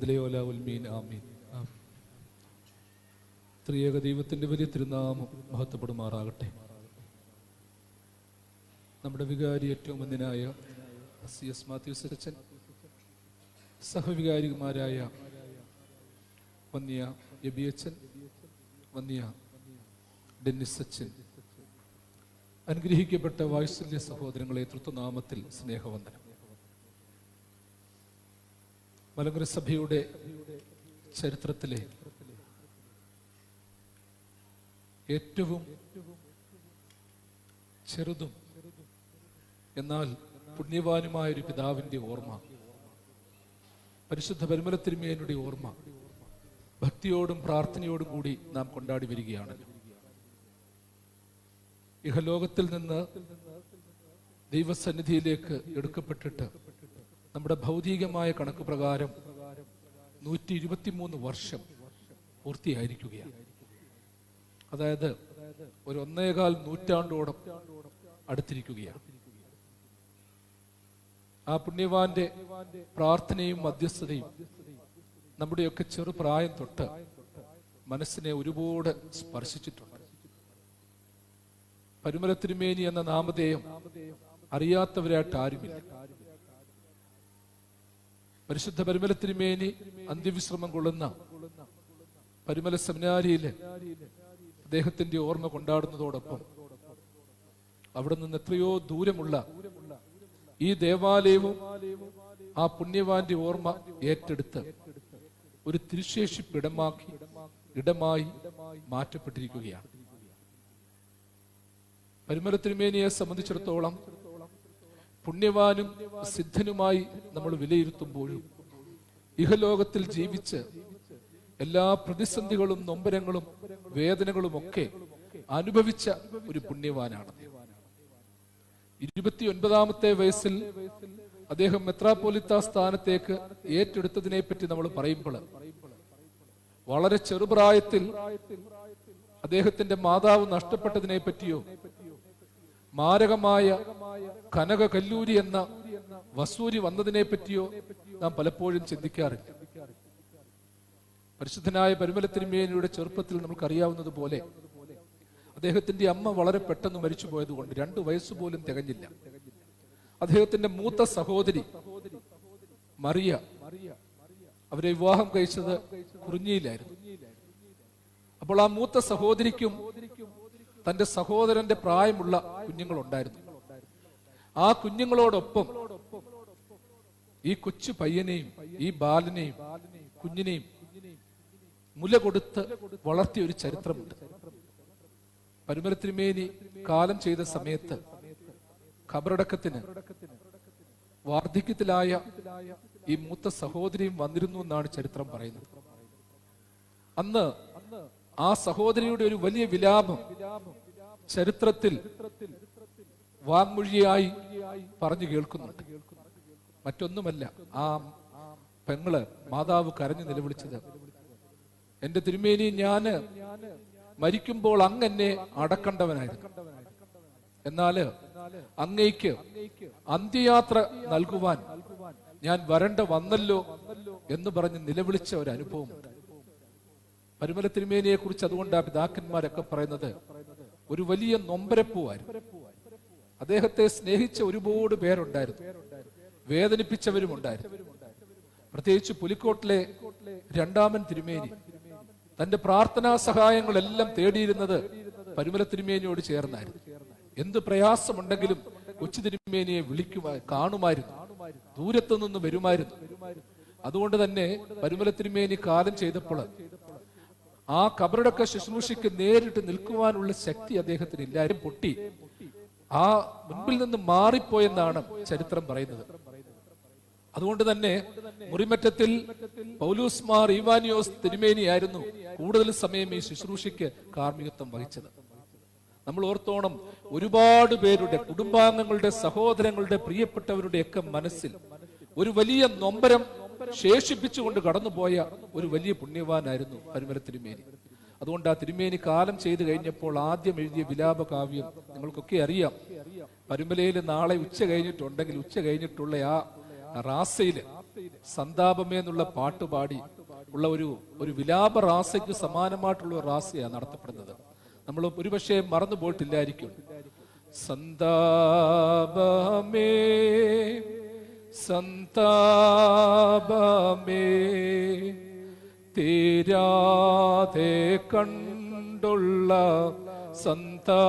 ദിലയോല ഉൽമീൻ ആമീൻ. ത്രിയേക ദൈവത്തിന്റെ വലിയ തിരുനാമം മഹത്വപ്പെടുമാറാകട്ടെ. നമ്മുടെ വികാരി ഏറ്റവും മുന്നിനായ സി എസ് മാത്യൂസ് അച്ഛൻ സഹവികാരിമാരായ വന്യ എബി വന്യ ഡെന്നിസ് അച്ഛൻ. അനുഗ്രഹിക്കപ്പെട്ട വാത്സല്യ സഹോദരങ്ങളെ തൃത്വനാമത്തിൽ സ്നേഹവന്ദനം. മലങ്കര സഭയുടെ ചരിത്രത്തിലെ ഏറ്റവും ചെറുതും എന്നാൽ പുണ്യവാനുമായ ഒരു പിതാവിന്റെ ഓർമ്മ പരിശുദ്ധ പരിമല തിരുമേനയുടെ ഓർമ്മ ഭക്തിയോടും പ്രാർത്ഥനയോടും കൂടി നാം കൊണ്ടാടി വരികയാണ്. ഇഹലോകത്തിൽ നിന്ന് ദൈവസന്നിധിയിലേക്ക് എടുക്കപ്പെട്ടിട്ട് നമ്മുടെ ഭൗതികമായ കണക്ക് പ്രകാരം നൂറ്റി ഇരുപത്തിമൂന്ന് വർഷം പൂർത്തിയായിരിക്കുകയാണ്. അതായത് ഒരു ഒന്നേകാൽ നൂറ്റാണ്ടോളം അടുത്തിരിക്കുകയാണ്. ആ പുണ്യവാന്റെ പ്രാർത്ഥനയും മധ്യസ്ഥതയും നമ്മുടെയൊക്കെ ചെറുപ്രായം തൊട്ട് മനസ്സിനെ ഒരുപാട് സ്പർശിച്ചിട്ടുണ്ട്. പരുമല തിരുമേനി എന്ന നാമധേയം അറിയാത്തവരായിട്ട് ആരുമില്ല. പരിശുദ്ധ പരുമല തിരുമേനി അന്ത്യവിശ്രമം കൊള്ളുന്ന പരിമല സെമിനാരിയിലെ അദ്ദേഹത്തിന്റെ ഓർമ്മ കൊണ്ടാടുന്നതോടൊപ്പം അവിടെ നിന്ന് എത്രയോ ദൂരമുള്ള ഈ ദേവാലയവും ആ പുണ്യവാന്റെ ഓർമ്മ ഏറ്റെടുത്ത് ഒരു തിരുശേഷിപ്പ് ഇടമാക്കി ഇടമായി മാറ്റപ്പെട്ടിരിക്കുകയാണ്. പരിമല തിരുമേനിയെ സംബന്ധിച്ചിടത്തോളം പുണ്യവാനും സിദ്ധനുമായി നമ്മൾ വിലയിരുത്തുമ്പോഴും ഇഹലോകത്തിൽ ജീവിച്ച് എല്ലാ പ്രതിസന്ധികളും നൊമ്പരങ്ങളും വേദനകളും ഒക്കെ അനുഭവിച്ച ഒരു പുണ്യവാനാണ് ഇരുപത്തിയൊൻപതാമത്തെ വയസ്സിൽ അദ്ദേഹം മെത്രാപ്പോലിത്ത സ്ഥാനത്തേക്ക് ഏറ്റെടുത്തതിനെ പറ്റി നമ്മൾ പറയുമ്പോൾ വളരെ ചെറുപ്രായത്തിൽ അദ്ദേഹത്തിന്റെ മാതാവ് നഷ്ടപ്പെട്ടതിനെ പറ്റിയോ മാരകമായ കനക കല്ലൂരി എന്ന വസൂരി വന്നതിനെ പറ്റിയോ നാം പലപ്പോഴും ചിന്തിക്കാറില്ല. പരിശുദ്ധനായ പരിമല തിരുമേനിയുടെ ചെറുപ്പത്തിൽ നമുക്കറിയാവുന്നത് പോലെ അദ്ദേഹത്തിന്റെ അമ്മ വളരെ പെട്ടെന്ന് മരിച്ചു പോയതുകൊണ്ട് രണ്ടു വയസ്സ് പോലും തികഞ്ഞില്ല. അദ്ദേഹത്തിന്റെ മൂത്ത സഹോദരി മറിയ അവരെ വിവാഹം കഴിച്ചത് കുറിഞ്ഞിയിലായിരുന്നു. അപ്പോൾ ആ മൂത്ത സഹോദരിക്കും തന്റെ സഹോദരന്റെ പ്രായമുള്ള കുഞ്ഞുങ്ങളുണ്ടായിരുന്നു. ആ കുഞ്ഞുങ്ങളോടൊപ്പം ഈ കൊച്ചു പയ്യനെയും ഈ ബാലനെയും കുഞ്ഞിനെയും മുല കൊടുത്ത് വളർത്തിയ ഒരു ചരിത്രമുണ്ട്. പരുമരത്തിരിമേനി കാലം ചെയ്ത സമയത്ത് ഖബറടക്കത്തിന് വാർദ്ധക്യത്തിലായ ഈ മൂത്ത സഹോദരിയും വന്നിരുന്നു എന്നാണ് ചരിത്രം പറയുന്നത്. അന്ന് ആ സഹോദരിയുടെ ഒരു വലിയ വിലാപം ചരിത്രത്തിൽ വാങ്മൊഴിയായി പറഞ്ഞു കേൾക്കുന്നുണ്ട് മറ്റൊന്നുമല്ല ആ പെങ്ങൾ മാതാവ് കരഞ്ഞു നിലവിളിച്ചത്. എന്റെ തിരുമേനി ഞാൻ മരിക്കുമ്പോൾ അങ്ങെന്നെ അടക്കണ്ടവനായിരുന്നു. എന്നാൽ അങ്ങയ്ക്ക് അന്ത്യയാത്ര നൽകുവാൻ ഞാൻ വരണ്ട വന്നല്ലോ എന്ന് പറഞ്ഞ് നിലവിളിച്ച ഒരു അനുഭവമുണ്ട്. പരുമല തിരുമേനിയെ കുറിച്ച് അതുകൊണ്ട് ആ പിതാക്കന്മാരൊക്കെ പറയുന്നത്. ഒരു വലിയ നൊമ്പരപ്പൂവായിരുന്നു. അദ്ദേഹത്തെ സ്നേഹിച്ച ഒരുപാട് പേരുണ്ടായിരുന്നു. വേദനിപ്പിച്ചവരും ഉണ്ടായിരുന്നു പ്രത്യേകിച്ച് പുലിക്കോട്ടിലെ രണ്ടാമൻ തിരുമേനി. തന്റെ പ്രാർത്ഥനാ സഹായങ്ങളെല്ലാം തേടിയിരുന്നത് പരുമല തിരുമേനിയോട് ചേർന്നായിരുന്നു. എന്ത് പ്രയാസമുണ്ടെങ്കിലും കൊച്ചു തിരുമേനിയെ വിളിക്കുമാ കാണുമായിരുന്നു. ദൂരത്തു നിന്ന് വരുമായിരുന്നു. അതുകൊണ്ട് തന്നെ പരുമല തിരുമേനി കാലം ചെയ്തപ്പോൾ ആ കബറടക്ക ശുശ്രൂഷയ്ക്ക് നേരിട്ട് നിൽക്കുവാനുള്ള ശക്തി അദ്ദേഹത്തിന് എല്ലാവരും പൊട്ടി. ആ മുൻപിൽ നിന്ന് മാറിപ്പോയെന്നാണ് ചരിത്രം പറയുന്നത്. അതുകൊണ്ട് തന്നെ മുറിമറ്റത്തിൽ പൗലൂസ് മാർ ഇവാനിയോസ് തിരുമേനിയായിരുന്നു കൂടുതൽ സമയം ഈ ശുശ്രൂഷയ്ക്ക് കാർമ്മികത്വം വഹിച്ചത്. നമ്മൾ ഓർത്തോണം ഒരുപാട് പേരുടെ കുടുംബാംഗങ്ങളുടെ സഹോദരങ്ങളുടെ പ്രിയപ്പെട്ടവരുടെ ഒക്കെ മനസ്സിൽ ഒരു വലിയ നൊമ്പരം ശേഷിപ്പിച്ചുകൊണ്ട് കടന്നുപോയ ഒരു വലിയ പുണ്യവാനായിരുന്നു പരുമല തിരുമേനി. അതുകൊണ്ട് ആ തിരുമേനി കാലം ചെയ്തു കഴിഞ്ഞപ്പോൾ ആദ്യം എഴുതിയ വിലാപ കാവ്യം നിങ്ങൾക്കൊക്കെ അറിയാം. പരുമലയിൽ നാളെ ഉച്ച കഴിഞ്ഞിട്ടുണ്ടെങ്കിൽ ഉച്ച കഴിഞ്ഞിട്ടുള്ള ആ റാസയിൽ സന്താപമേ എന്നുള്ള പാട്ട് പാടി ഉള്ള ഒരു ഒരു വിലാപ റാസയ്ക്ക് സമാനമായിട്ടുള്ള ഒരു റാസയാണ് നടത്തപ്പെടുന്നത്. നമ്മൾ ഒരുപക്ഷെ മറന്നു പോയിട്ടില്ലായിരിക്കും സന്താപമേ സന്താപമേ തീരാതെ കണ്ടുള്ള സന്താപമേ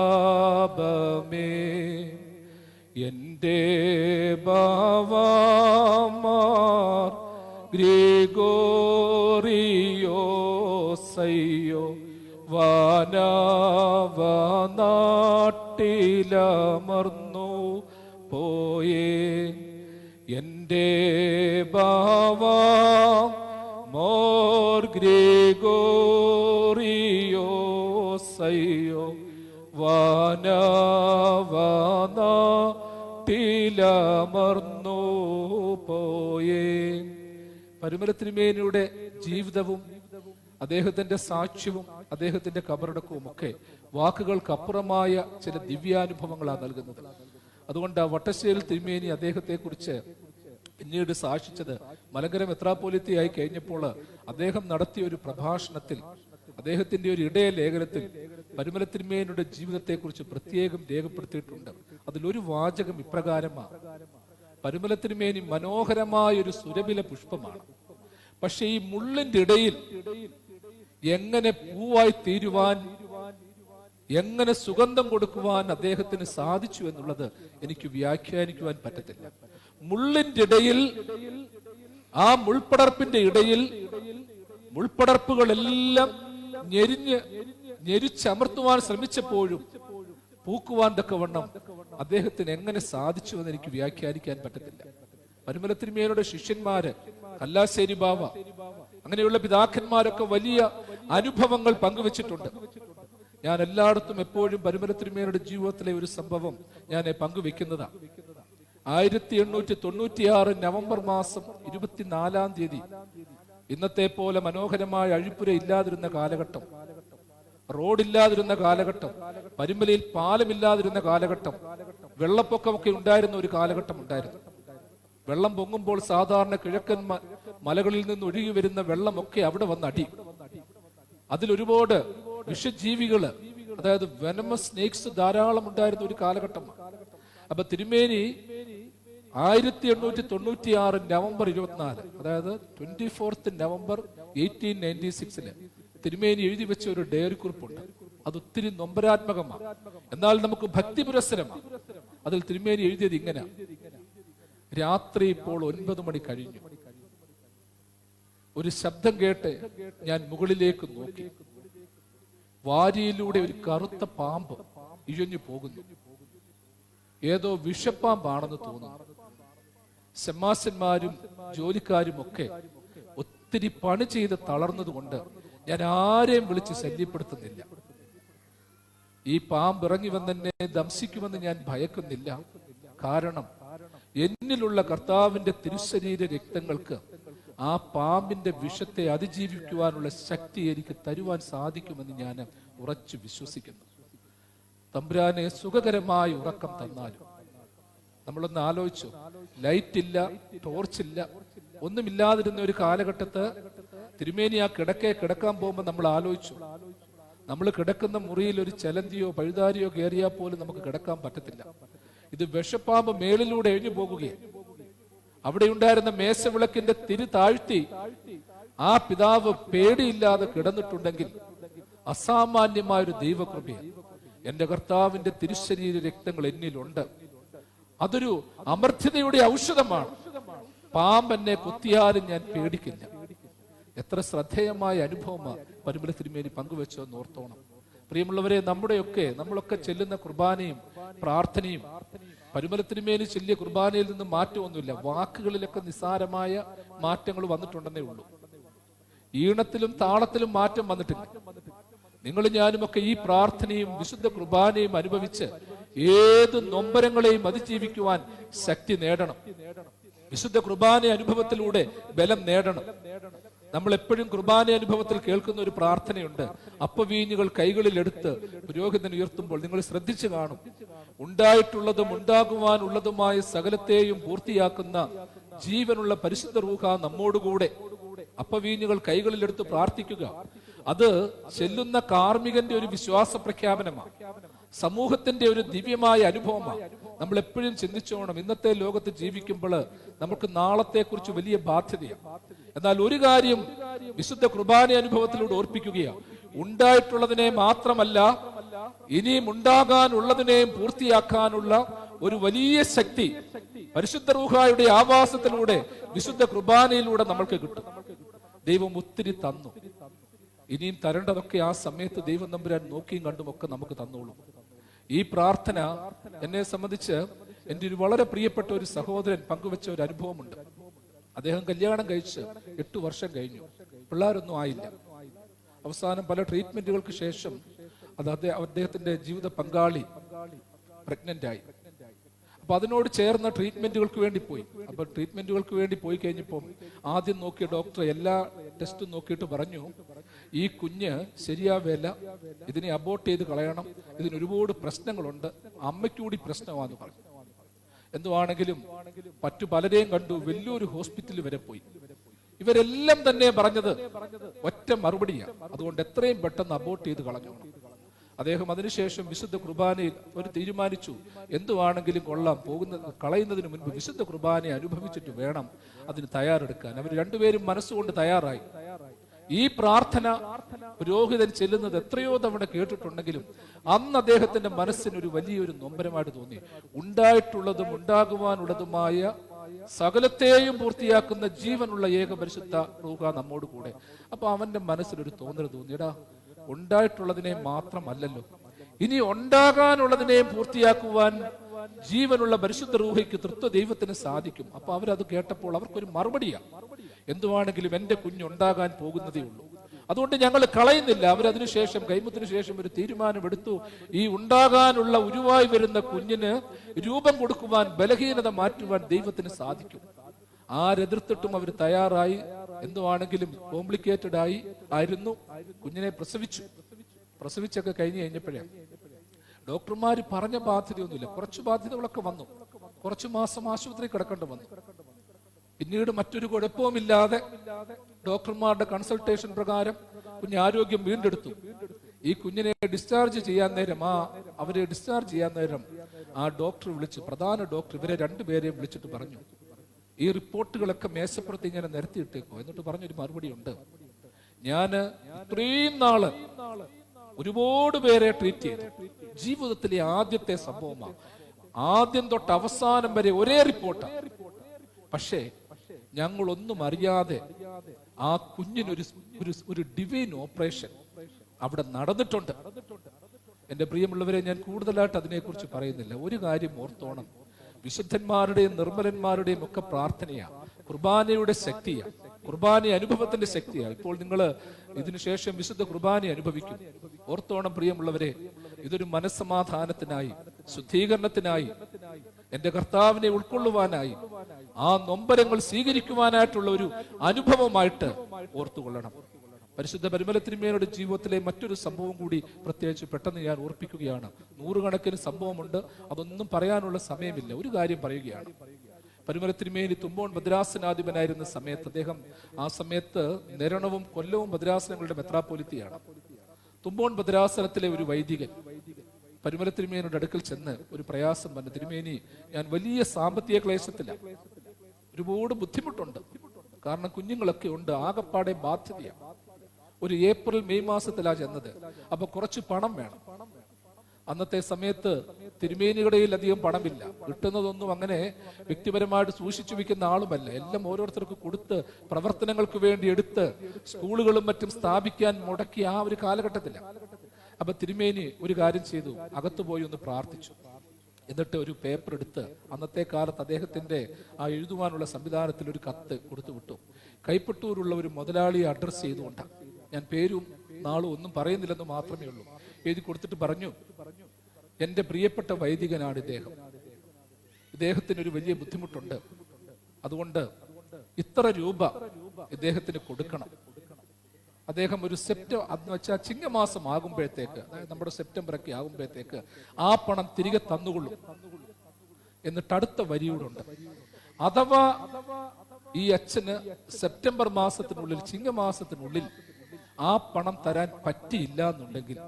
എന്റെ ബാവാമാർ സയ്യോ വാനവനാട്ടിലമർന്നു പോയേ. എന്റെ ബാവ മോർ ഗ്രിഗോറിയോ സയ്യോ വാനവനാട്ടിലമർന്നു പോയേ. പരുമലത്തിനുമേനിയുടെ ജീവിതവും അദ്ദേഹത്തിന്റെ സാക്ഷ്യവും അദ്ദേഹത്തിന്റെ കബറടക്കവും ഒക്കെ വാക്കുകൾക്കപ്പുറമായ ചില ദിവ്യാനുഭവങ്ങളാണ് നൽകുന്നത്. അതുകൊണ്ട് വട്ടശ്ശേരി തിരുമേനി അദ്ദേഹത്തെ കുറിച്ച് പിന്നീട് സാക്ഷിച്ചത് മലങ്കര മെത്രാപ്പോലിത്തയായി കഴിഞ്ഞപ്പോൾ അദ്ദേഹം നടത്തിയ ഒരു പ്രഭാഷണത്തിൽ അദ്ദേഹത്തിന്റെ ഒരു ഇടയ ലേഖനത്തിൽ പരിമല തിരുമേനിയുടെ ജീവിതത്തെക്കുറിച്ച് പ്രത്യേകം രേഖപ്പെടുത്തിയിട്ടുണ്ട്. അതിലൊരു വാചകം ഇപ്രകാരമാണ് പരിമല തിരുമേനി മനോഹരമായ ഒരു സുരബില പുഷ്പമാണ്. പക്ഷെ ഈ മുള്ളിന്റെ ഇടയിൽ എങ്ങനെ പൂവായി തീരുവാൻ എങ്ങനെ സുഗന്ധം കൊടുക്കുവാൻ അദ്ദേഹത്തിന് സാധിച്ചു എന്നുള്ളത് എനിക്ക് വ്യാഖ്യാനിക്കുവാൻ പറ്റത്തില്ല. മുള്ളിന്റെ ഇടയിൽ ആ മുൾപ്പടർപ്പിന്റെ ഇടയിൽ മുൾപ്പടർപ്പുകളെല്ലാം ഞെരിഞ്ഞ് ഞെരിച്ചമർത്തുവാൻ ശ്രമിച്ചപ്പോഴും പൂക്കുവാൻ തക്കവണ്ണം അദ്ദേഹത്തിന് എങ്ങനെ സാധിച്ചു എന്ന് എനിക്ക് വ്യാഖ്യാനിക്കാൻ പറ്റത്തില്ല. പരുമലത്തിരുമേനയുടെ ശിഷ്യന്മാര് കല്ലാശ്ശേരി ബാവ അങ്ങനെയുള്ള പിതാക്കന്മാരൊക്കെ വലിയ അനുഭവങ്ങൾ പങ്കുവച്ചിട്ടുണ്ട്. ഞാൻ എല്ലായിടത്തും എപ്പോഴും പരുമലത്തിരുമേനയുടെ ജീവിതത്തിലെ ഒരു സംഭവം ഞാൻ പങ്കുവെക്കുന്നതാണ് ആയിരത്തി എണ്ണൂറ്റി തൊണ്ണൂറ്റിയാറ് നവംബർ മാസം ഇരുപത്തിനാലാം തീയതി ഇന്നത്തെ പോലെ മനോഹരമായ അഴിപ്പുര ഇല്ലാതിരുന്ന കാലഘട്ടം റോഡില്ലാതിരുന്ന കാലഘട്ടം പരുമലയിൽ പാലമില്ലാതിരുന്ന കാലഘട്ടം വെള്ളപ്പൊക്കമൊക്കെ ഉണ്ടായിരുന്ന ഒരു കാലഘട്ടം ഉണ്ടായിരുന്നു. വെള്ളം പൊങ്ങുമ്പോൾ സാധാരണ കിഴക്കൻ മലകളിൽ നിന്ന് ഒഴുകി വരുന്ന വെള്ളമൊക്കെ അവിടെ വന്ന് അടി അതിലൊരുപാട് വിഷജീവികൾ അതായത് വെനമ സ്നേക്സ് ധാരാളം ഉണ്ടായിരുന്ന ഒരു കാലഘട്ടമാണ് അപ്പൊ തിരുമേനി ആയിരത്തി എണ്ണൂറ്റി തൊണ്ണൂറ്റി ആറ് നവംബർ ഇരുപത്തിനാല് അതായത് twenty fourth November eighteen ninety സിക്സിൽ തിരുമേനി എഴുതി വെച്ച ഒരു ഡയറി കുറിപ്പുണ്ട്. അത് ഒത്തിരി നൊമ്പരാത്മകമാണ്. എന്നാൽ നമുക്ക് ഭക്തി പുരസ്സരമാണ്. അതിൽ തിരുമേനി എഴുതിയത് ഇങ്ങനെ. രാത്രി ഇപ്പോൾ ഒൻപത് മണി കഴിഞ്ഞു. ഒരു ശബ്ദം കേട്ട് ഞാൻ മുകളിലേക്ക് നോക്കി. വാരിയിലൂടെ ഒരു കറുത്ത പാമ്പ് ഇഴഞ്ഞു പോകുന്നു. ഏതോ വിഷപ്പാമ്പാണെന്ന് തോന്നുന്നു. സെമാസന്മാരും ജോലിക്കാരും ഒക്കെ ഒത്തിരി പണി ചെയ്ത് തളർന്നതുകൊണ്ട് ഞാൻ ആരെയും വിളിച്ച് ശല്യപ്പെടുത്തുന്നില്ല. ഈ പാമ്പ് ഇറങ്ങി വന്നെന്നെ ദംശിക്കുമെന്ന് ഞാൻ ഭയക്കുന്നില്ല. കാരണം എന്നിലുള്ള കർത്താവിന്റെ തിരുശരീര രക്തങ്ങൾക്ക് ആ പാമ്പിന്റെ വിഷത്തെ അതിജീവിക്കുവാനുള്ള ശക്തി എനിക്ക് തരുവാൻ സാധിക്കുമെന്ന് ഞാൻ ഉറച്ചു വിശ്വസിക്കുന്നു. തമ്പുരാനെ സുഖകരമായ ഉറക്കം തന്നാലും നമ്മളൊന്ന് ആലോചിച്ചു. ലൈറ്റ് ഇല്ല ടോർച്ച് ഇല്ല ഒന്നുമില്ലാതിരുന്ന ഒരു കാലഘട്ടത്ത് തിരുമേനി ആ കിടക്കെ കിടക്കാൻ പോകുമ്പോൾ നമ്മൾ ആലോചിച്ചു. നമ്മൾ കിടക്കുന്ന മുറിയിൽ ഒരു ചലന്തിയോ പഴുതാരിയോ കയറിയാൽ പോലും നമുക്ക് കിടക്കാൻ പറ്റത്തില്ല. ഇത് വിഷപ്പാമ്പ് മേളിലൂടെ എഴിഞ്ഞു പോകുകയും അവിടെ ഉണ്ടായിരുന്ന മേശവിളക്കിന്റെ തിരി താഴ്ത്തി ആ പിതാവ് പേടിയില്ലാതെ കിടന്നിട്ടുണ്ടെങ്കിൽ അസാമാന്യമായ ഒരു ദൈവകൃപയാണ്. എന്റെ കർത്താവിന്റെ തിരുശരീര രക്തങ്ങൾ എന്നിലുണ്ട്. അതൊരു അമർത്യതയുടെ ഔഷധമാണ്. പാമ്പെന്നെ കുത്തിയാലും ഞാൻ പേടിക്കില്ല. എത്ര ശ്രദ്ധേയമായ അനുഭവമാണ് പരിമല തിരുമേനി പങ്കുവെച്ചോ എന്ന് ഓർത്തോണം. പ്രിയമുള്ളവരെ നമ്മുടെയൊക്കെ നമ്മളൊക്കെ ചെല്ലുന്ന കുർബാനയും പ്രാർത്ഥനയും പരുമല തിരുമേനി ചെല്ലിയ കുർബാനയിൽ നിന്ന് മാറ്റമൊന്നുമില്ല. വാക്കുകളിലൊക്കെ നിസ്സാരമായ മാറ്റങ്ങൾ വന്നിട്ടുണ്ടെന്നേ ഉള്ളൂ. ഈണത്തിലും താളത്തിലും മാറ്റം വന്നിട്ടില്ല. നിങ്ങൾ ഞാനുമൊക്കെ ഈ പ്രാർത്ഥനയും വിശുദ്ധ കുർബാനയും അനുഭവിച്ച് ഏത് നൊമ്പരങ്ങളെയും അതിജീവിക്കുവാൻ ശക്തി നേടണം. വിശുദ്ധ കുർബാന അനുഭവത്തിലൂടെ ബലം നേടണം. നമ്മൾ എപ്പോഴും കുർബാന അനുഭവത്തിൽ കേൾക്കുന്ന ഒരു പ്രാർത്ഥനയുണ്ട്. അപ്പവീഞ്ഞുകൾ കൈകളിൽ എടുത്ത് പുരോഹിതൻ ഉയർത്തുമ്പോൾ നിങ്ങൾ ശ്രദ്ധിച്ചു കാണും. ഉണ്ടായിട്ടുള്ളതും ഉണ്ടാകുവാനുള്ളതുമായ സകലത്തെയും പൂർത്തിയാക്കുന്ന ജീവനുള്ള പരിശുദ്ധ റൂഹ നമ്മോടുകൂടെ. അപ്പവീഞ്ഞുകൾ കൈകളിലെടുത്ത് പ്രാർത്ഥിക്കുക. അത് ചെല്ലുന്ന കാർമികന്റെ ഒരു വിശ്വാസ പ്രഖ്യാപനമാണ്. സമൂഹത്തിന്റെ ഒരു ദിവ്യമായ അനുഭവമാണ്. നമ്മൾ എപ്പോഴും ചിന്തിച്ചോണം ഇന്നത്തെ ലോകത്ത് ജീവിക്കുമ്പോൾ നമുക്ക് നാളത്തെക്കുറിച്ച് വലിയ ബാധ്യതയാണ്. എന്നാൽ ഒരു കാര്യം വിശുദ്ധ കുർബാന അനുഭവത്തിലൂടെ ഓർപ്പിക്കുകയാണ്. ഉണ്ടായിട്ടുള്ളതിനെ മാത്രമല്ല ഇനിയും ഉണ്ടാകാനുള്ളതിനെയും പൂർത്തിയാക്കാനുള്ള ഒരു വലിയ ശക്തി പരിശുദ്ധ റൂഹായുടെ ആവാസത്തിലൂടെ വിശുദ്ധ കുർബാനയിലൂടെ നമ്മൾക്ക് കിട്ടും. ദൈവം ഒത്തിരി തന്നു. ഇനിയും തരേണ്ടതൊക്കെ ആ സമയത്ത് ദൈവം നമ്പുരാൻ നോക്കിയും കണ്ടും ഒക്കെ നമുക്ക് തന്നോളൂ. ഈ പ്രാർത്ഥന എന്നെ സംബന്ധിച്ച് എന്റെ ഒരു വളരെ പ്രിയപ്പെട്ട ഒരു സഹോദരൻ പങ്കുവെച്ച ഒരു അനുഭവമുണ്ട്. അദ്ദേഹം കല്യാണം കഴിച്ച് എട്ടു വർഷം കഴിഞ്ഞു. പിള്ളേരൊന്നും ആയില്ല. അവസാനം പല ട്രീറ്റ്മെന്റുകൾക്ക് ശേഷം അത് അദ്ദേഹത്തിന്റെ ജീവിത പങ്കാളി പ്രഗ്നന്റ് ആയി. അപ്പൊ അതിനോട് ചേർന്ന ട്രീറ്റ്മെന്റുകൾക്ക് വേണ്ടി പോയി. അപ്പൊ ട്രീറ്റ്മെന്റുകൾക്ക് വേണ്ടി പോയി കഴിഞ്ഞപ്പോൾ ആദ്യം നോക്കിയ ഡോക്ടർ എല്ലാ ടെസ്റ്റും നോക്കിയിട്ട് പറഞ്ഞു ഈ കുഞ്ഞ് ശരിയാവേല ഇതിനെ അബോർട്ട് ചെയ്ത് കളയണം ഇതിന് ഒരുപാട് പ്രശ്നങ്ങളുണ്ട് അമ്മയ്ക്കൂടി പ്രശ്നമാണെന്ന് പറഞ്ഞു. എന്തുവാണെങ്കിലും മറ്റു പലരെയും കണ്ടു വലിയൊരു ഹോസ്പിറ്റലിൽ വരെ പോയി. ഇവരെല്ലാം തന്നെ പറഞ്ഞത് ഒറ്റ മറുപടിയാണ് അതുകൊണ്ട് എത്രയും പെട്ടെന്ന് അബോർട്ട് ചെയ്ത് കളഞ്ഞു അദ്ദേഹം അതിനുശേഷം വിശുദ്ധ കുർബാനയിൽ ഒരു തീരുമാനിച്ചു. എന്തുവാണെങ്കിലും കൊള്ളാം. പോകുന്ന കളയുന്നതിന് മുൻപ് വിശുദ്ധ കുർബാനയെ അനുഭവിച്ചിട്ട് വേണം അതിന് തയ്യാറെടുക്കാൻ. അവർ രണ്ടുപേരും മനസ്സുകൊണ്ട് തയ്യാറായി. ഈ പ്രാർത്ഥന പുരോഹിതൻ ചെല്ലുന്നത് എത്രയോ തവണ കേട്ടിട്ടുണ്ടെങ്കിലും അന്ന് അദ്ദേഹത്തിന്റെ മനസ്സിന് ഒരു വലിയൊരു നൊമ്പരമായിട്ട് തോന്നി. ഉണ്ടായിട്ടുള്ളതും ഉണ്ടാകുവാനുള്ളതുമായ സകലത്തെയും പൂർത്തിയാക്കുന്ന ജീവനുള്ള ഏക പരിശുദ്ധ റൂഹ നമ്മോട് കൂടെ. അപ്പൊ അവന്റെ മനസ്സിലൊരു തോന്നൽ തോന്നിയടാ ഉണ്ടായിട്ടുള്ളതിനെ മാത്രമല്ലല്ലോ. ഇനി ഉണ്ടാകാനുള്ളതിനെയും പൂർത്തിയാക്കുവാൻ ജീവനുള്ള പരിശുദ്ധ റൂഹയ്ക്ക് തൃത്വ ദൈവത്തിന് സാധിക്കും. അപ്പൊ അവരത് കേട്ടപ്പോൾ അവർക്കൊരു മറുപടിയാണ് എന്തുവാണെങ്കിലും എന്റെ കുഞ്ഞുണ്ടാകാൻ പോകുന്നതേ ഉള്ളൂ. അതുകൊണ്ട് ഞങ്ങൾ കളയുന്നില്ല. അവരതിനുശേഷം കൈമുത്തിന് ശേഷം ഒരു തീരുമാനമെടുത്തു ഈ ഉണ്ടാകാനുള്ള ഉരുവായി വരുന്ന കുഞ്ഞിന് രൂപം കൊടുക്കുവാൻ ബലഹീനത മാറ്റുവാൻ ദൈവത്തിന് സാധിക്കും. ആരെതിർത്തിട്ടും അവർ തയ്യാറായി. എന്തുവാണെങ്കിലും കോംപ്ലിക്കേറ്റഡ് ആയി ആയിരുന്നു. കുഞ്ഞിനെ പ്രസവിച്ചു. പ്രസവിച്ചൊക്കെ കഴിഞ്ഞ് കഴിഞ്ഞപ്പോഴേ ഡോക്ടർമാർ പറഞ്ഞ ബാധ്യതയൊന്നുമില്ല. കുറച്ച് ബാധ്യതകളൊക്കെ വന്നു. കുറച്ച് മാസം ആശുപത്രി കിടക്കേണ്ടി വന്നു. പിന്നീട് മറ്റൊരു കുഴപ്പവുമില്ലാതെ ഡോക്ടർമാരുടെ കൺസൾട്ടേഷൻ പ്രകാരം കുഞ്ഞ് ആരോഗ്യം വീണ്ടെടുത്തു. ഈ കുഞ്ഞിനെ ഡിസ്ചാർജ് ചെയ്യാൻ നേരം ആ അവരെ ഡിസ്ചാർജ് ചെയ്യാൻ നേരം ആ ഡോക്ടർ വിളിച്ച് പ്രധാന ഡോക്ടർ ഇവരെ രണ്ടുപേരെയും വിളിച്ചിട്ട് പറഞ്ഞു ഈ റിപ്പോർട്ടുകളൊക്കെ മേശപ്പുറത്ത് ഇങ്ങനെ നിരത്തിയിട്ടേക്കോ? എന്നിട്ട് പറഞ്ഞൊരു മറുപടി ഉണ്ട്. ഞാൻ ഇത്രയും നാൾ ഒരുപാട് പേരെ ട്രീറ്റ് ചെയ്തു. ജീവിതത്തിലെ ആദ്യത്തെ സംഭവമാണ് ആദ്യം തൊട്ട് അവസാനം വരെ ഒരേ റിപ്പോർട്ടാണ് പക്ഷേ ഞങ്ങൾ ഒന്നും അറിയാതെ ആ കുഞ്ഞിനൊരു ഒരു ഡിവൈൻ ഓപ്പറേഷൻ അവിടെ നടന്നിട്ടുണ്ട്. എന്റെ പ്രിയമുള്ളവരെ ഞാൻ കൂടുതലായിട്ട് അതിനെക്കുറിച്ച് പറയുന്നില്ല. ഒരു കാര്യം ഓർത്തോണം. വിശുദ്ധന്മാരുടെയും നിർമ്മലന്മാരുടെയും ഒക്കെ പ്രാർത്ഥനയാ. കുർബാനയുടെ ശക്തിയാ. കുർബാന അനുഭവത്തിന്റെ ശക്തിയാ. ഇപ്പോൾ നിങ്ങൾ ഇതിനുശേഷം വിശുദ്ധ കുർബാന അനുഭവിക്കും. ഓർത്തോണം പ്രിയമുള്ളവരെ ഇതൊരു മനസ്സമാധാനത്തിനായി ശുദ്ധീകരണത്തിനായി എന്റെ കർത്താവിനെ ഉൾക്കൊള്ളുവാനായി ആ നൊമ്പരങ്ങൾ സ്വീകരിക്കുവാനായിട്ടുള്ള ഒരു അനുഭവമായിട്ട് ഓർത്തുകൊള്ളണം. പരിശുദ്ധ പരിമലത്തിന്മേയുടെ ജീവിതത്തിലെ മറ്റൊരു സംഭവം കൂടി പ്രത്യേകിച്ച് പെട്ടെന്ന് ഞാൻ ഓർപ്പിക്കുകയാണ്. നൂറുകണക്കിന് സംഭവമുണ്ട്. അതൊന്നും പറയാനുള്ള സമയമില്ല. ഒരു കാര്യം പറയുകയാണ്. പരിമലത്തിന്മേലി തുമ്പോൺ ഭദ്രാസനാധിപനായിരുന്ന സമയത്ത് അദ്ദേഹം ആ സമയത്ത് നിരണവും കൊല്ലവും ഭദ്രാസനങ്ങളുടെ മെത്രാപ്പൊലിത്തിയാണ്. തുമ്പോൺ ഭദ്രാസനത്തിലെ ഒരു വൈദികൻ. പരിമല തിരുമേനിയുടെ അടുക്കൽ ചെന്ന് ഒരു പ്രയാസം പറഞ്ഞു തിരുമേനി ഞാൻ വലിയ സാമ്പത്തിക ക്ലേശത്തിലാണ് ഒരുപാട് ബുദ്ധിമുട്ടുണ്ട്. കാരണം കുഞ്ഞുങ്ങളൊക്കെ ഉണ്ട് ആകപ്പാടെ ബാധ്യതയാണ് ഒരു ഏപ്രിൽ മെയ് മാസത്തിലാണ് ചെന്നത്. അപ്പൊ കുറച്ച് പണം വേണം. അന്നത്തെ സമയത്ത് തിരുമേനികടയിൽ അധികം പണമില്ല. കിട്ടുന്നതൊന്നും അങ്ങനെ വ്യക്തിപരമായിട്ട് സൂക്ഷിച്ചു വെക്കുന്ന ആളുമല്ല. എല്ലാം ഓരോരുത്തർക്ക് കൊടുത്ത് പ്രവർത്തനങ്ങൾക്ക് വേണ്ടി എടുത്ത് സ്കൂളുകളും മറ്റും സ്ഥാപിക്കാൻ മുടക്കിയ ആ ഒരു കാലഘട്ടത്തിലാണ് അപ്പൊ തിരുമേനി ഒരു കാര്യം ചെയ്തു. അകത്തു പോയി ഒന്ന് പ്രാർത്ഥിച്ചു. എന്നിട്ട് ഒരു പേപ്പർ എടുത്ത് അന്നത്തെ കാലത്ത് അദ്ദേഹത്തിന്റെ ആ എഴുതുവാനുള്ള സംവിധാനത്തിൽ ഒരു കത്ത് കൊടുത്തു വിട്ടു. കൈപ്പട്ടൂരുള്ള ഒരു മുതലാളിയെ അഡ്രസ്സ് ചെയ്തുകൊണ്ടാണ് ഞാൻ പേരും നാളും ഒന്നും പറയുന്നില്ലെന്ന് മാത്രമേ ഉള്ളൂ. എഴുതി കൊടുത്തിട്ട് പറഞ്ഞു എന്റെ പ്രിയപ്പെട്ട വൈദികനാണ് ഇദ്ദേഹം. ഇദ്ദേഹത്തിന് ഒരു വലിയ ബുദ്ധിമുട്ടുണ്ട്. അതുകൊണ്ട് ഇത്ര രൂപ ഇദ്ദേഹത്തിന് കൊടുക്കണം. അദ്ദേഹം ഒരു സെപ്റ്റം എന്ന് വെച്ചാൽ ചിങ്ങമാസം ആകുമ്പോഴത്തേക്ക് അതായത് നമ്മുടെ സെപ്റ്റംബർ ഒക്കെ ആകുമ്പോഴത്തേക്ക് ആ പണം തിരികെ തന്നുകൊള്ളും. എന്നിട്ട് അടുത്ത വരിയോടുണ്ട്. അഥവാ ഈ അച്ഛന് സെപ്റ്റംബർ മാസത്തിനുള്ളിൽ ചിങ്ങമാസത്തിനുള്ളിൽ ആ പണം തരാൻ പറ്റിയില്ല എന്നുണ്ടെങ്കിൽ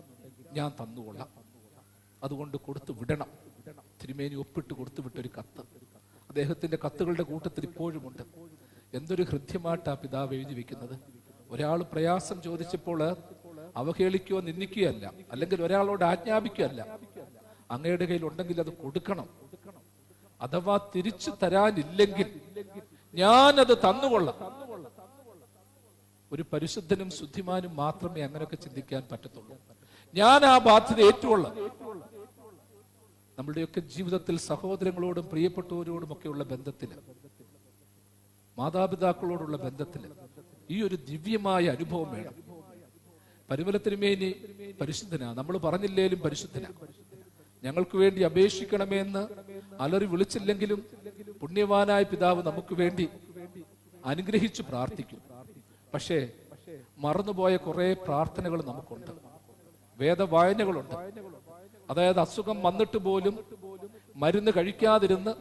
ഞാൻ തന്നുകൊള്ളാം. അതുകൊണ്ട് കൊടുത്തു വിടണം. തിരുമേനി ഒപ്പിട്ട് കൊടുത്തു വിട്ടൊരു കത്ത്. അദ്ദേഹത്തിന്റെ കത്തുകളുടെ കൂട്ടത്തിൽ ഇപ്പോഴുമുണ്ട്. എന്തൊരു ഹൃദ്യമായിട്ടാ പിതാവ് എഴുതി വെക്കുന്നത്? ഒരാൾ പ്രയാസം ചോദിച്ചപ്പോൾ അവഹേളിക്കുകയോ നിന്ദിക്കുകയല്ല. അല്ലെങ്കിൽ ഒരാളോട് ആജ്ഞാപിക്കുകയല്ല. അങ്ങയുടെ കയ്യിൽ ഉണ്ടെങ്കിൽ അത് കൊടുക്കണം. അഥവാ തിരിച്ചു തരാനില്ലെങ്കിൽ ഞാനത് തന്നുകൊള്ളാം. ഒരു പരിശുദ്ധനും ശുദ്ധിമാനും മാത്രമേ അങ്ങനെയൊക്കെ ചിന്തിക്കാൻ പറ്റത്തുള്ളൂ. ഞാൻ ആ ബാധ്യത ഏറ്റുകൊള്ളാം. നമ്മളുടെയൊക്കെ ജീവിതത്തിൽ സഹോദരങ്ങളോടും പ്രിയപ്പെട്ടവരോടും ഒക്കെയുള്ള ബന്ധത്തിൽ മാതാപിതാക്കളോടുള്ള ബന്ധത്തിൽ ഈ ഒരു ദിവ്യമായ അനുഭവം വേണം. പരിമല തിരുമേനി പരിശുദ്ധനാ. നമ്മൾ പറഞ്ഞില്ലേലും പരിശുദ്ധനാ. ഞങ്ങൾക്ക് വേണ്ടി അപേക്ഷിക്കണമെന്ന് അലറി വിളിച്ചില്ലെങ്കിലും പുണ്യവാനായ പിതാവ് നമുക്ക് വേണ്ടി അനുഗ്രഹിച്ചു പ്രാർത്ഥിക്കും. പക്ഷേ മറന്നുപോയ കുറെ പ്രാർത്ഥനകൾ നമുക്കുണ്ട്. വേദവായനകളുണ്ട്. അതായത് അസുഖം വന്നിട്ട് പോലും മരുന്ന് കഴിക്കാതിരുന്ന്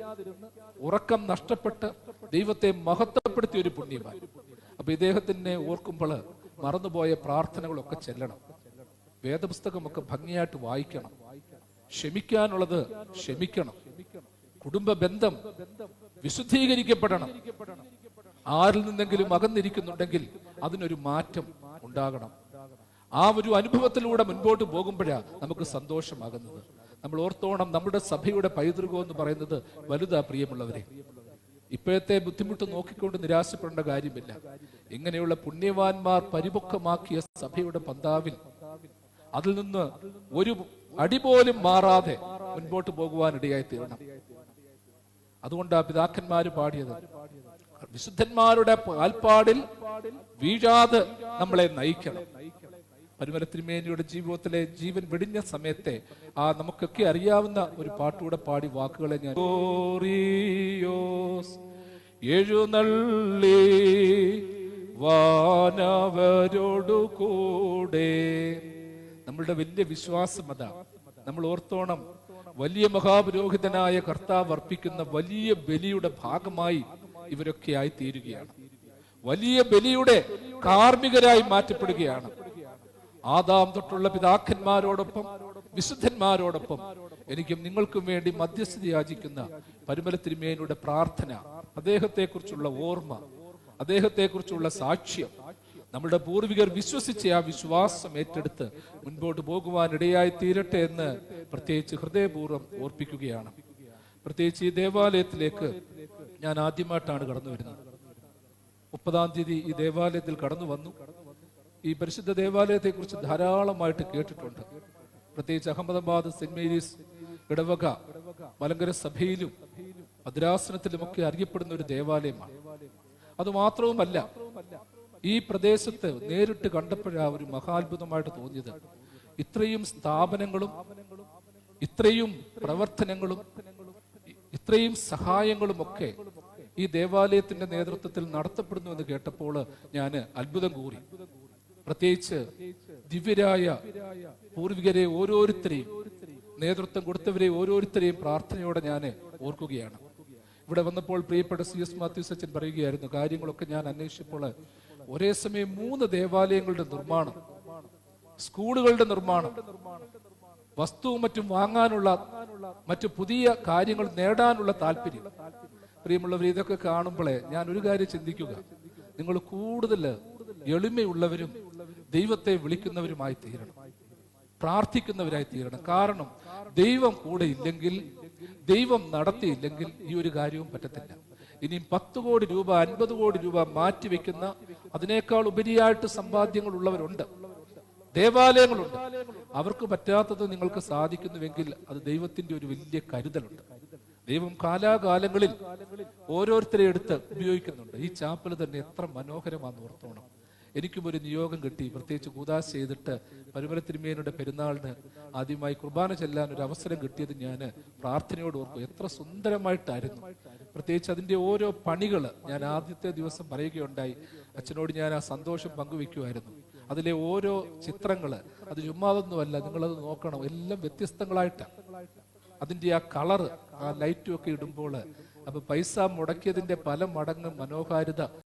ഉറക്കം നഷ്ടപ്പെട്ട് ദൈവത്തെ മഹത്വപ്പെടുത്തിയ ഒരു പുണ്യവാൻ. അപ്പൊ ഇദ്ദേഹത്തിനെ ഓർക്കുമ്പോൾ മറന്നുപോയ പ്രാർത്ഥനകളൊക്കെ ചെല്ലണം. വേദപുസ്തകമൊക്കെ ഭംഗിയായിട്ട് വായിക്കണം. ക്ഷമിക്കാനുള്ളത് ക്ഷമിക്കണം. കുടുംബ ബന്ധം വിശുദ്ധീകരിക്കപ്പെടണം. ആരിൽ നിന്നെങ്കിലും അകന്നിരിക്കുന്നുണ്ടെങ്കിൽ അതിനൊരു മാറ്റം ഉണ്ടാകണം. ആ ഒരു അനുഭവത്തിലൂടെ മുൻപോട്ട് പോകുമ്പോഴാണ് നമുക്ക് സന്തോഷമാകുന്നത്. നമ്മൾ ഓർത്തോണം നമ്മുടെ സഭയുടെ പൈതൃകം എന്ന് പറയുന്നത് വലുതാ പ്രിയമുള്ളവരെ. ഇപ്പോഴത്തെ ബുദ്ധിമുട്ട് നോക്കിക്കൊണ്ട് നിരാശപ്പെടേണ്ട കാര്യമില്ല. ഇങ്ങനെയുള്ള പുണ്യവാന്മാർ പരിപക്വമാക്കിയ സഭയുടെ പന്താവിൽ അതിൽ നിന്ന് ഒരു അടി പോലും മാറാതെ മുൻപോട്ട് പോകുവാനിടയായി തീരണം അതുകൊണ്ടാ പിതാക്കന്മാര് പാടിയത്. വിശുദ്ധന്മാരുടെ കാൽപ്പാടിൽ വീഴാതെ നമ്മളെ നയിക്കണം. പരിമല തിരുമേനിയുടെ ജീവിതത്തിലെ ജീവൻ വെടിഞ്ഞ സമയത്തെ ആ നമുക്കൊക്കെ അറിയാവുന്ന ഒരു പാട്ടുകൂടെ പാടി വാക്കുകളെ ഞാൻ "ഓറിയോസ് എഴുന്നള്ളി വാനവരോടു കൂടെ നമ്മളുടെ വലിയ വിശ്വാസം അതാ. നമ്മൾ ഓർത്തോണം വലിയ മഹാപുരോഹിതനായ കർത്താവ് അർപ്പിക്കുന്ന വലിയ ബലിയുടെ ഭാഗമായി ഇവരൊക്കെ ആയി തീരുകയാണ് വലിയ ബലിയുടെ കാർമ്മികരായി മാറ്റപ്പെടുകയാണ്. ആദാം തൊട്ടുള്ള പിതാക്കന്മാരോടൊപ്പം വിശുദ്ധന്മാരോടൊപ്പം എനിക്കും നിങ്ങൾക്കും വേണ്ടി മധ്യസ്ഥിതി യാചിക്കുന്ന പരിമല തിരുമേനിയുടെ പ്രാർത്ഥന അദ്ദേഹത്തെക്കുറിച്ചുള്ള ഓർമ്മ അദ്ദേഹത്തെക്കുറിച്ചുള്ള സാക്ഷ്യം. നമ്മുടെ പൂർവികർ വിശ്വസിച്ച ആ വിശ്വാസം ഏറ്റെടുത്ത് മുൻപോട്ട് പോകുവാൻ ഇടയായി തീരട്ടെ എന്ന് പ്രത്യേകിച്ച് ഹൃദയപൂർവം ഓർപ്പിക്കുകയാണ്. പ്രത്യേകിച്ച് ഈ ദേവാലയത്തിലേക്ക് ഞാൻ ആദ്യമായിട്ടാണ് കടന്നു വരുന്നത്. മുപ്പതാം തീയതി ഈ ദേവാലയത്തിൽ കടന്നു വന്നു. ഈ പരിശുദ്ധ ദേവാലയത്തെ കുറിച്ച് ധാരാളമായിട്ട് കേട്ടിട്ടുണ്ട്. പ്രത്യേകിച്ച് അഹമ്മദാബാദ് സെന്റ് മേരീസ് ഇടവക മലങ്കര സഭയിലും ഭദ്രാസനത്തിലുമൊക്കെ അറിയപ്പെടുന്ന ഒരു ദേവാലയമാണ്. അത് മാത്രവുമല്ല ഈ പ്രദേശത്ത് നേരിട്ട് കണ്ടപ്പോഴാ ഒരു മഹാത്ഭുതമായിട്ട് തോന്നിയത്. ഇത്രയും സ്ഥാപനങ്ങളും ഇത്രയും പ്രവർത്തനങ്ങളും ഇത്രയും സഹായങ്ങളും ഒക്കെ ഈ ദേവാലയത്തിന്റെ നേതൃത്വത്തിൽ നടത്തപ്പെടുന്നു എന്ന് കേട്ടപ്പോൾ ഞാൻ അത്ഭുതം കൂറി. പ്രത്യേകിച്ച് ദിവ്യരായ പൂർവികരെ ഓരോരുത്തരെയും നേതൃത്വം കൊടുത്തവരെ ഓരോരുത്തരെയും പ്രാർത്ഥനയോടെ ഞാൻ ഓർക്കുകയാണ്. ഇവിടെ വന്നപ്പോൾ പ്രിയപ്പെട്ട സി എസ് മാത്യൂസ് അച്ഛൻ പറയുകയായിരുന്നു കാര്യങ്ങളൊക്കെ ഞാൻ അന്വേഷിച്ചപ്പോൾ ഒരേ സമയം മൂന്ന് ദേവാലയങ്ങളുടെ നിർമ്മാണം സ്കൂളുകളുടെ നിർമ്മാണം വസ്തുവും മറ്റും വാങ്ങാനുള്ള മറ്റു പുതിയ കാര്യങ്ങൾ നേടാനുള്ള താല്പര്യം. പ്രിയമുള്ളവർ ഇതൊക്കെ കാണുമ്പോഴേ ഞാൻ ഒരു കാര്യം ചിന്തിക്കുക. നിങ്ങൾ കൂടുതൽ എളിമയുള്ളവരും ദൈവത്തെ വിളിക്കുന്നവരുമായി തീരണം പ്രാർത്ഥിക്കുന്നവരായി തീരണം കാരണം ദൈവം കൂടെ ഇല്ലെങ്കിൽ ദൈവം നടത്തിയില്ലെങ്കിൽ ഈ ഒരു കാര്യവും പറ്റത്തില്ല. ഇനിയും പത്ത് കോടി രൂപ അൻപത് കോടി രൂപ മാറ്റിവെക്കുന്ന അതിനേക്കാൾ ഉപരിയായിട്ട് സമ്പാദ്യങ്ങൾ ഉള്ളവരുണ്ട് ദേവാലയങ്ങളുണ്ട്. അവർക്ക് പറ്റാത്തത് നിങ്ങൾക്ക് സാധിക്കുന്നുവെങ്കിൽ അത് ദൈവത്തിന്റെ ഒരു വലിയ കരുതലുണ്ട്. ദൈവം കാലാകാലങ്ങളിൽ ഓരോരുത്തരെ എടുത്ത് ഉപയോഗിക്കുന്നുണ്ട്. ഈ ചാപ്പൽ തന്നെ എത്ര മനോഹരമാണെന്ന് ഓർത്തോണം. എനിക്കും ഒരു നിയോഗം കിട്ടി. പ്രത്യേകിച്ച് കൂതാശ ചെയ്തിട്ട് പരിമല തിരുമേനയുടെ പെരുന്നാളിന് ആദ്യമായി കുർബാന ചെല്ലാൻ ഒരു അവസരം കിട്ടിയത് ഞാൻ പ്രാർത്ഥനയോട് ഓർക്കും. എത്ര സുന്ദരമായിട്ടായിരുന്നു. പ്രത്യേകിച്ച് അതിന്റെ ഓരോ പണികൾ ഞാൻ ആദ്യത്തെ ദിവസം പറയുകയുണ്ടായി. അച്ഛനോട് ഞാൻ ആ സന്തോഷം പങ്കുവെക്കുമായിരുന്നു അതിലെ ഓരോ ചിത്രങ്ങൾ അത് ചുമ്മാതൊന്നുമല്ല നിങ്ങളത് നോക്കണം എല്ലാം വ്യത്യസ്തങ്ങളായിട്ടാണ്. അതിന്റെ ആ കളറ് ആ ലൈറ്റും ഒക്കെ ഇടുമ്പോൾ അപ്പൊ പൈസ മുടക്കിയതിന്റെ പല മടങ്ങ് മനോഹാരിത